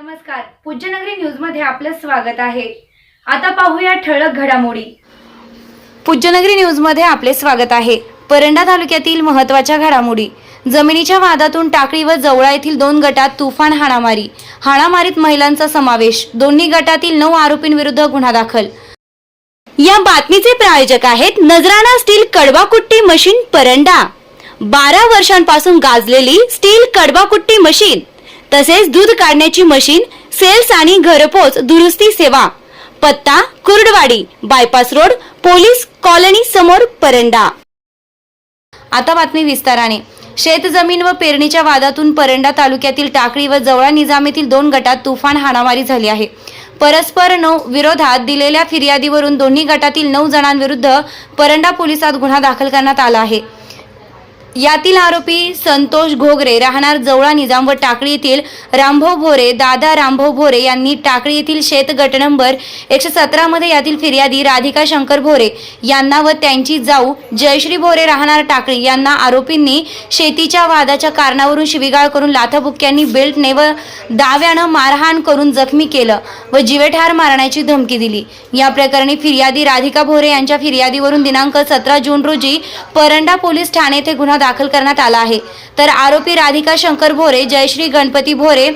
नमस्कार. पूज्यनगरी न्यूजमध्ये आपलं स्वागत आहे. आता पाहूया ठळक घडामोडी. पूज्यनगरी न्यूजमध्ये आपले स्वागत आहे. परंडा तालुक्यातील महत्त्वाच्या घडामोडी. जमिनीच्या वादातून टाकळी व जवळा येथील दोन गटात तुफान हाणामारी. हाणामारीत महिलांचा समावेश. दोन्ही गटातील नऊ आरोपींविरुद्ध गुन्हा दाखल. या बातमीचे प्रायोजक आहेत नजराणा स्टील कडवाकुट्टी मशीन परंडा. बारा वर्षांपासून गाजलेली स्टील कडवाकुट्टी मशीन. तसेच दूध काढण्याची मशीन सेल्स आणि घरपोच दुरुस्ती सेवा. पत्ता Kurduwadi bypass road police colony समोर परंडा. आता बातमी विस्ताराने. शेतजमीन व पेरणीच्या वादातून परंडा तालुक्यातील टाकळी व जवळा निजाम येथील दोन गटात तुफान हाणामारी झाली आहे. परस्पर नऊ विरोधात दिलेल्या फिर्यादीवरून दोन्ही गटातील नऊ जणांविरुद्ध परंडा पोलिसात गुन्हा दाखल करण्यात आला आहे. यातील आरोपी संतोष घोगरे राहणार जवळा निजाम व टाकळी येथील रामभाऊ भोरे दादा रामभाऊ भोरे यांनी टाकळी येथील शेत गट नंबर एकशे सतरामध्ये यातील फिर्यादी राधिका शंकर भोरे यांना व त्यांची जाऊ जयश्री भोरे राहणार टाकळी यांना आरोपींनी शेतीच्या वादाच्या कारणावरून शिवीगाळ करून लाथाबुक्क्यांनी बेल्टने व दाव्यानं मारहाण करून जखमी केलं व जिवेठार मारण्याची धमकी दिली. या प्रकरणी फिर्यादी राधिका भोरे यांच्या फिर्यादीवरून दिनांक सतरा जून रोजी परंडा पोलीस ठाणे येथे गुन्हा दाखल करण्यात आला आहे. तर आरोपी राधिका शंकर भोरे जयश्री गणपती भोरे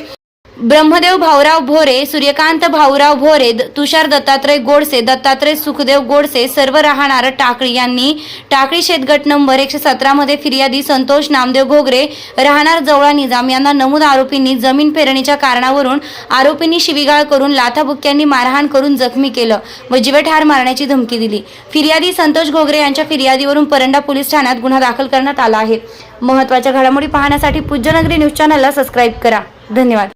ब्रह्मदेव भाऊराव भोरे सूर्यकांत भाऊराव भोरे तुषार दत्तात्रय गोडसे दत्तात्रय सुखदेव गोडसे सर्व राहणार टाकळी यांनी. टाकळी शेतगट नंबर एकशे सतरामध्ये फिर्यादी संतोष नामदेव घोगरे राहणार जवळा निजाम यांना नमूद आरोपींनी जमीन पेरणीच्या कारणावरून आरोपींनी शिवीगाळ करून लाथाबुक्क्यांनी मारहाण करून जखमी केलं व जीवेठार मारण्याची धमकी दिली. फिर्यादी संतोष घोगरे यांच्या फिर्यादीवरून परंडा पोलीस ठाण्यात गुन्हा दाखल करण्यात आला आहे. महत्त्वाच्या घडामोडी पाहण्यासाठी पूज्यनगरी न्यूज चॅनलला सबस्क्राईब करा. धन्यवाद.